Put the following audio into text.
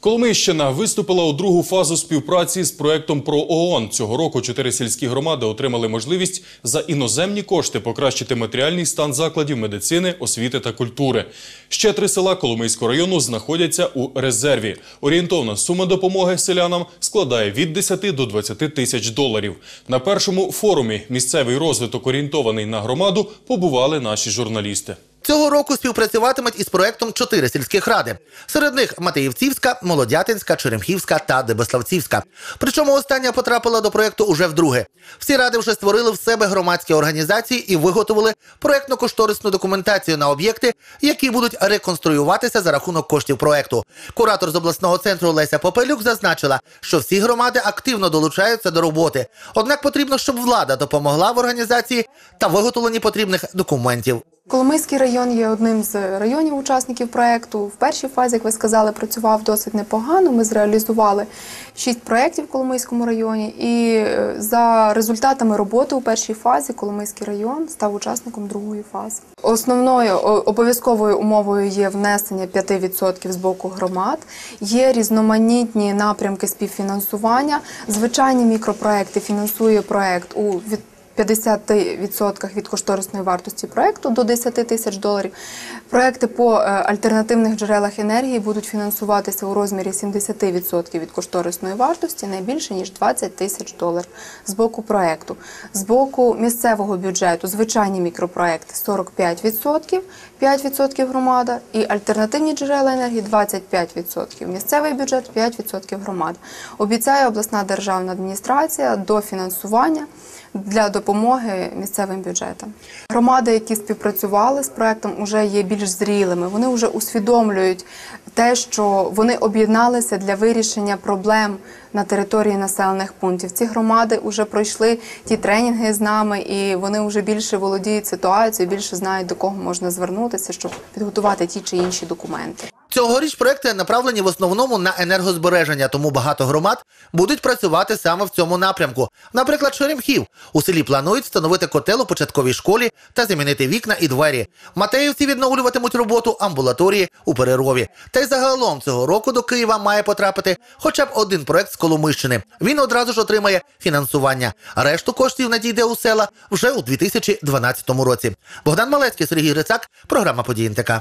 Коломийщина виступила у другу фазу співпраці з проектом про ООН. Цього року чотири сільські громади отримали можливість за іноземні кошти покращити матеріальний стан закладів медицини, освіти та культури. Ще три села Коломийського району знаходяться у резерві. Орієнтовна сума допомоги селянам складає від 10 до 20 тисяч доларів. На першому форумі місцевий розвиток орієнтований на громаду побували наші журналісти. Цього року співпрацюватимуть із проектом чотири сільських ради. Серед них Матеївцівська, Молодятинська, Черемхівська та Дебеславцівська. Причому остання потрапила до проекту уже вдруге. Всі ради вже створили в себе громадські організації і виготовили проектно-кошторисну документацію на об'єкти, які будуть реконструюватися за рахунок коштів проекту. Куратор з обласного центру Леся Попелюк зазначила, що всі громади активно долучаються до роботи. Однак потрібно, щоб влада допомогла в організації та виготовленні потрібних документів. Коломийський район є одним з районів учасників проекту. В першій фазі, як ви сказали, працював досить непогано. Ми зреалізували шість проєктів в Коломийському районі, і е, за результатами роботи у першій фазі Коломийський район став учасником другої фази. Основною обов'язковою умовою є внесення 5% з боку громад. Є різноманітні напрямки співфінансування. Звичайні мікропроекти фінансує проект у від 50% від кошторисної вартості проекту до 10 тисяч доларів. Проекти по е, альтернативних джерелах енергії будуть фінансуватися у розмірі 70% від кошторисної вартості, не більше ніж 20 тисяч доларів з боку проекту. З боку місцевого бюджету звичайні мікропроекти 45%, 5% громада і альтернативні джерела енергії 25%. Місцевий бюджет 5% громада. Обіцяє обласна державна адміністрація до фінансування для допомоги місцевим бюджетам. Громади, які співпрацювали з проектом, вже є більш зрілими. Вони вже усвідомлюють те, що вони об'єдналися для вирішення проблем на території населених пунктів. Ці громади вже пройшли ті тренінги з нами, і вони вже більше володіють ситуацією, більше знають до кого можна звернутися, щоб підготувати ті чи інші документи. Цьогоріч проекти направлені в основному на енергозбереження, тому багато громад будуть працювати саме в цьому напрямку. Наприклад, Шеремхів у селі планують встановити котел у початковій школі та замінити вікна і двері. Матеївці відновлюватимуть роботу амбулаторії у Перерові. Та й загалом цього року до Києва має потрапити хоча б один проект з Коломийщини. Він одразу ж отримає фінансування. Решту коштів надійде у села вже у 2012 році. Богдан Малецький, Сергій Грицак, програма «Події НТК».